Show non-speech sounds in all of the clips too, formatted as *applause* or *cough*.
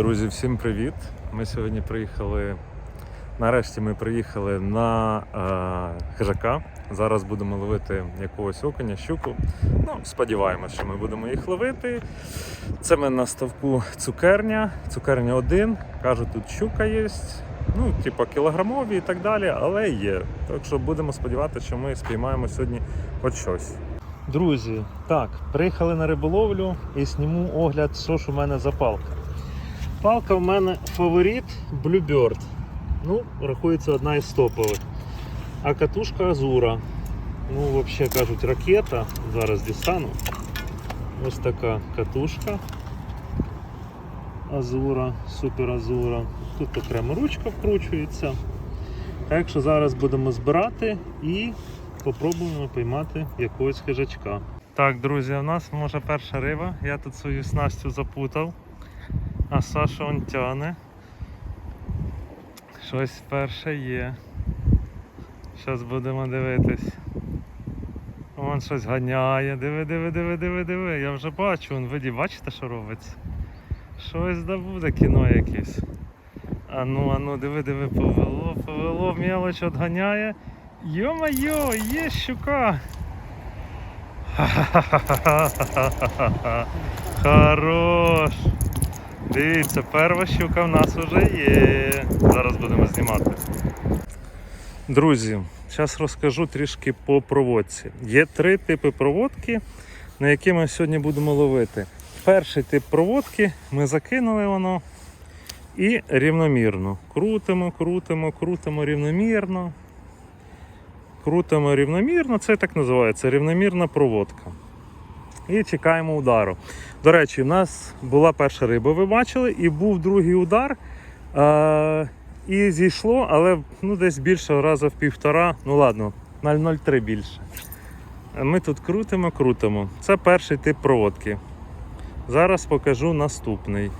Друзі, всім привіт! Ми сьогодні приїхали. Нарешті ми приїхали на е, хижака. Зараз будемо ловити якогось окуня, щуку. Ну, сподіваємось, що ми будемо їх ловити. Це ми на ставку цукерня. Цукерня 1. Кажуть, тут щука є. Ну, типа кілограмові і так далі, але є. Так що будемо сподіватися, що ми спіймаємо сьогодні хоч щось. Друзі, так, приїхали на риболовлю і зніму огляд, що ж у мене за палка. Палка в мене фаворит Bluebird. Ну, рахується одна із топових. А катушка Азура. Ну, взагалі кажуть, ракета. Зараз дістану. Ось така катушка. Азура, супер Азура. Тут окремо ручка вкручується. Так що зараз будемо збирати і попробуємо поймати якогось хижачка. Так, друзі, у нас може перша риба. Я тут свою снастю запутав. А Саша он тяне. Щось перше є. Зараз будемо дивитись. Вон щось ганяє. Диви, диви, диви, диви, диви. Я вже бачу, вон виді, бачите, що робиться? Щось да буде кіно якесь. Ану, ану, диви, диви, повело, повело, мелоч отганяє. Йо-майо, є щука! Ха-ха-ха-ха-ха-ха-ха. Хорош! Дивіться, перша щука в нас вже є. Зараз будемо знімати. Друзі, зараз розкажу трішки по проводці. Є три типи проводки, на які ми сьогодні будемо ловити. Перший тип проводки ми закинули воно і рівномірно. Крутимо, крутимо, крутимо рівномірно. Крутимо рівномірно, це так називається рівномірна проводка. І чекаємо удару. До речі, у нас була перша риба, ви бачили, і був другий удар. Е- і зійшло, але ну, десь більше раза в півтора, ну ладно, 0,03 більше. Ми тут крутимо, крутимо. Це перший тип проводки. Зараз покажу наступний.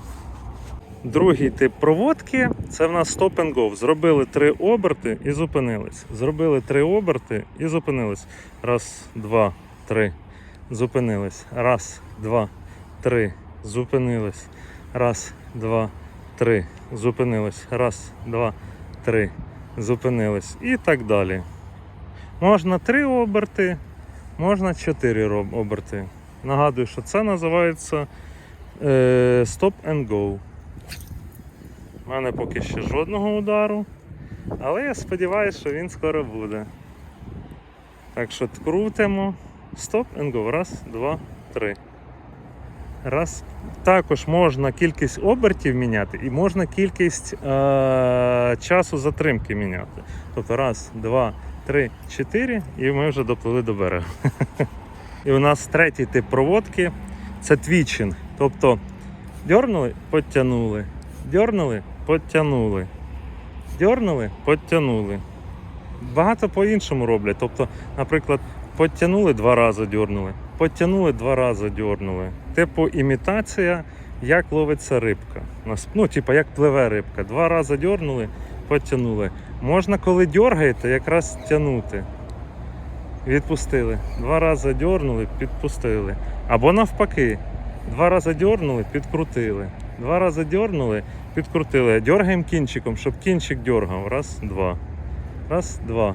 Другий тип проводки це в нас stop and go. Зробили три оберти і зупинились. Зробили три оберти і зупинились. Раз, два, три. Зупинились. Раз, два, три. Зупинились. Раз, два, три. Зупинились. Раз, два, три. Зупинились. І так далі. Можна три оберти, можна чотири оберти. Нагадую, що це називається е, stop and go. У мене поки що жодного удару, але я сподіваюся, що він скоро буде. Так що крутимо. Стоп and. Раз, два, три. Раз. Також можна кількість обертів міняти і можна кількість е- часу затримки міняти. Тобто раз, два, три, чотири, і ми вже доплили до берега. *laughs* І у нас третій тип проводки це твічинг. Тобто дьорнули, підтягнули, дьорнули, підтягнули, дьорнули, підтягнули. Багато по-іншому роблять. Тобто, наприклад, підтягнули два рази дьорнули, підтягнули два рази дьорнули. Типу імітація, як ловиться рибка. Ну, типу, як пливе рибка. Два рази дьорнули, підтягнули. Можна, коли дьоргаєте, якраз тягнути. Відпустили. Два рази дьорнули, підпустили. Або навпаки. Два рази дьорнули, підкрутили. Два рази дьорнули, підкрутили. Дьоргаємо кінчиком, щоб кінчик дьоргав. Раз, два. Раз, два.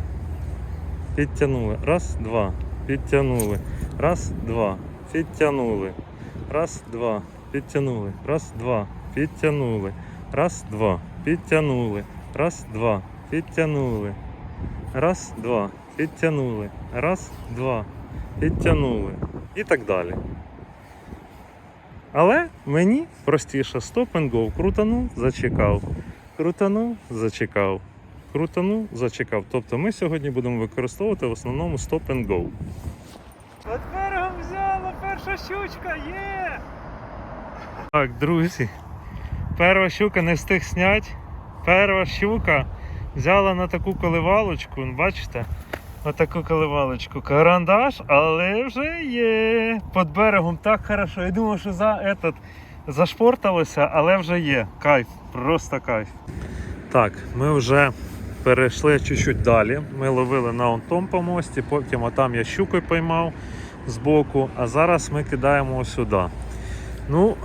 Підтягнули. Раз, два. Підтягнули. Раз, два. Підтягнули. Раз, два. Підтягнули. Раз, два. Підтягнули. Раз, два. Підтягнули. Раз, два. Підтягнули. Раз, два. Підтягнули. Раз, два. Підтягнули. І так далі. Але мені простіше стоп and go. Крутанув, зачекав. Крутанув, зачекав. Крутанув, зачекав. Тобто ми сьогодні будемо використовувати в основному стоп and go. От берегом взяла перша щучка, є! Так, друзі. Перша щука не встиг зняти. Перша щука взяла на таку коливалочку, бачите? На таку коливалочку. Карандаш, але вже є. Під берегом так хорошо. Я думав, що за этот зашпорталося, але вже є. Кайф, просто кайф. Так, ми вже перейшли чуть-чуть далі. Ми ловили на онтом по мості, потім отам я щукою поймав збоку, а зараз ми кидаємо сюди. Ну,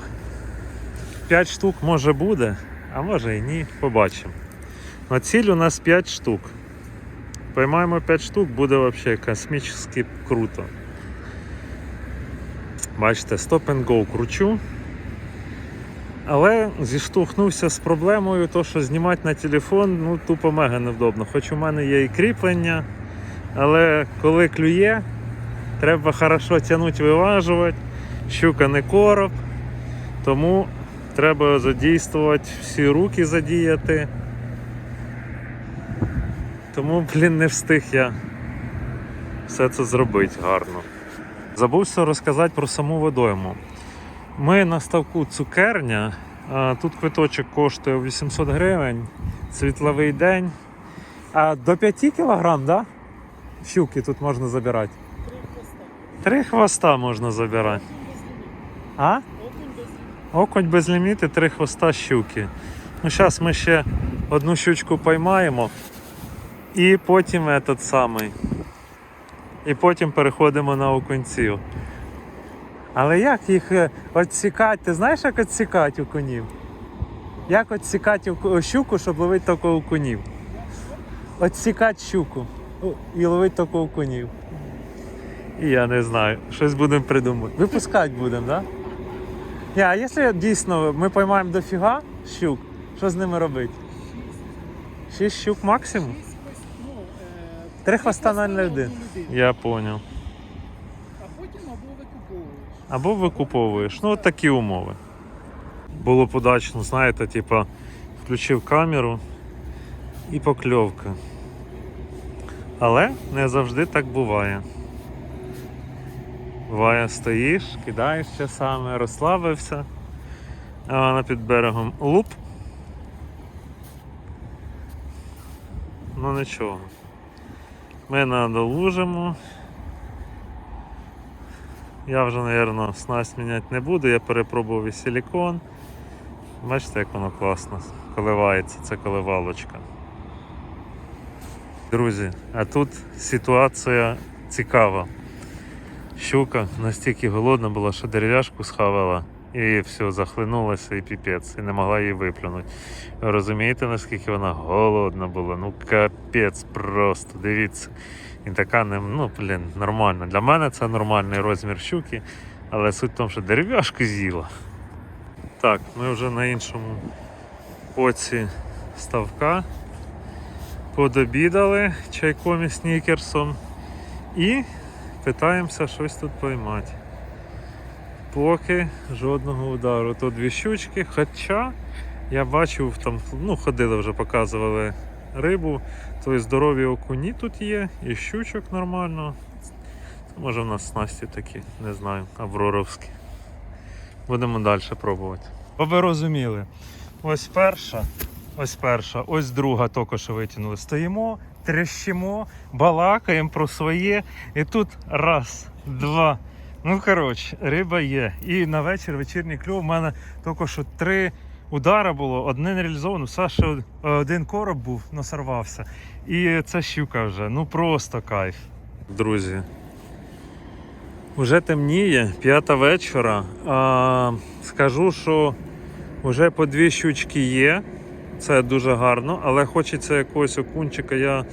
5 штук може буде, а може і ні, побачимо. На ціль у нас 5 штук. Поймаємо 5 штук, буде взагалі космічно круто. Бачите, Stop and Go кручу. Але зіштовхнувся з проблемою, то що знімати на телефон ну тупо мега невдобно. Хоч у мене є і кріплення, але коли клює, треба хорошо тягнути, виважувати. Щука не короб, тому треба задійствувати всі руки задіяти. Тому, блін, не встиг я все це зробити гарно. Забувся розказати про саму водойму. Ми на ставку цукерня. Тут квиточок коштує 800 гривень, світловий день. До 5 кілограм, да? Щуки тут можна забирати. Три хвоста можна забирати. А? Окунь без ліміти, три хвоста щуки. Ну, зараз ми ще одну щучку поймаємо. І потім этот самий. І потім переходимо на окунців. Але як їх е, відсікати? Ти знаєш, як відсікати окунів? Як відсікати щуку, щоб ловити тільки окунів? Відсікати щуку і ловити тільки окунів. І я не знаю, щось будемо придумати. Випускати будемо, так? Да? Ні, а якщо дійсно ми поймаємо дофіга щук, що з ними робити? Шість щук максимум? Три хвоста на людину. Я зрозумів. А потім або викуповуєш. Або викуповуєш. Ну, от такі умови. Було б удачно, знаєте, типа, включив камеру і покльовка. Але не завжди так буває. Буває, стоїш, кидаєш часами, розслабився, а вона під берегом луп. Ну нічого. Ми надолужимо. Я вже, мабуть, снасть міняти не буду, я перепробував і силікон. Бачите, як воно класно коливається, це коливалочка. Друзі, а тут ситуація цікава. Щука настільки голодна була, що дерев'яшку схавала і все, захлинулася і піпець, і не могла її виплюнути. Ви розумієте, наскільки вона голодна була? Ну капець просто, дивіться. І така не, ну, блін, нормально. Для мене це нормальний розмір щуки, але суть в тому, що дерев'яшку з'їла. Так, ми вже на іншому боці ставка. Подобідали чайком і снікерсом і питаємося щось тут поймати. Поки жодного удару. То дві щучки, хоча я бачив, там, ну, ходили вже, показували рибу, то і здорові окуні тут є, і щучок нормально. Може в нас снасті такі, не знаю, авроровські. Будемо далі пробувати. Бо ви розуміли, ось перша, ось перша, ось друга тільки що витягнули. Стоїмо, трещимо, балакаємо про своє. І тут раз, два. Ну, коротше, риба є. І на вечір вечірній кльов у мене тільки що три удара було, одне не реалізовано. Саша один короб був, но сорвався. І це щука вже. Ну просто кайф. Друзі. Уже темніє, п'ята вечора. А, скажу, що вже по дві щучки є. Це дуже гарно, але хочеться якогось окунчика. Я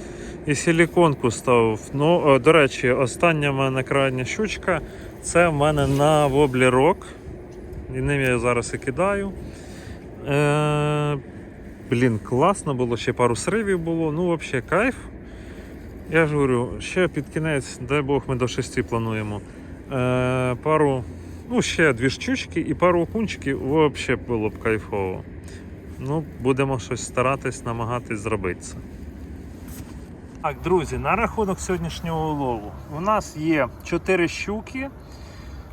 і силіконку ставив. Ну, до речі, остання в мене крайня щучка. Це в мене на воблірок. І ним я зараз і кидаю. Е, блін, класно було, ще пару сривів було. Ну, взагалі, кайф. Я ж говорю, ще під кінець, дай Бог, ми до шести плануємо. Е, пару, ну, ще дві щучки і пару окунчиків взагалі було б кайфово. Ну, будемо щось старатись, намагатись зробити це. Так, друзі, на рахунок сьогоднішнього улову. У нас є 4 щуки,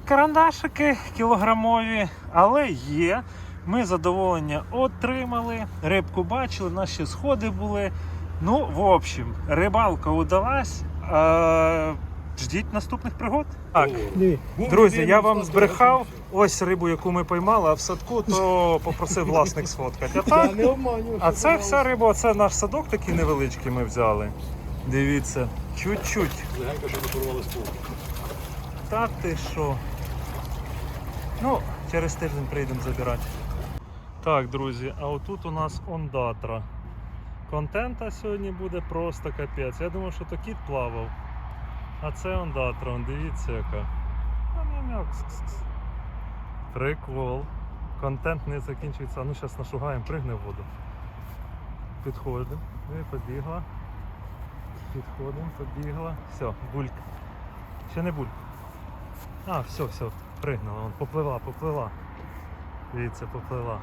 карандашики кілограмові, але є. Ми задоволення отримали, рибку бачили, наші сходи були. Ну, в общем, рибалка удалась. Ждіть наступних пригод. Так, друзі, я вам збрехав. Ось рибу, яку ми поймали, а в садку, то попросив власник сфоткати. А так, а це вся риба, це наш садок такий невеличкий ми взяли. Дивіться, чуть-чуть. Легенько, щоб не порвалась. Та ти що? Ну, через тиждень прийдемо забирати. Так, друзі, а отут у нас ондатра. Контента сьогодні буде просто капець. Я думав, що то кіт плавав. А це ондатра, он, дивіться яка. Прикол. Контент не закінчується. Ну зараз нашугаємо, пригне в воду. Підходимо. І побігла. Підходимо, побігла. Все, бульк. Ще не бульк. А, все, все, пригнула. Вон, поплила. Дивіться, поплила.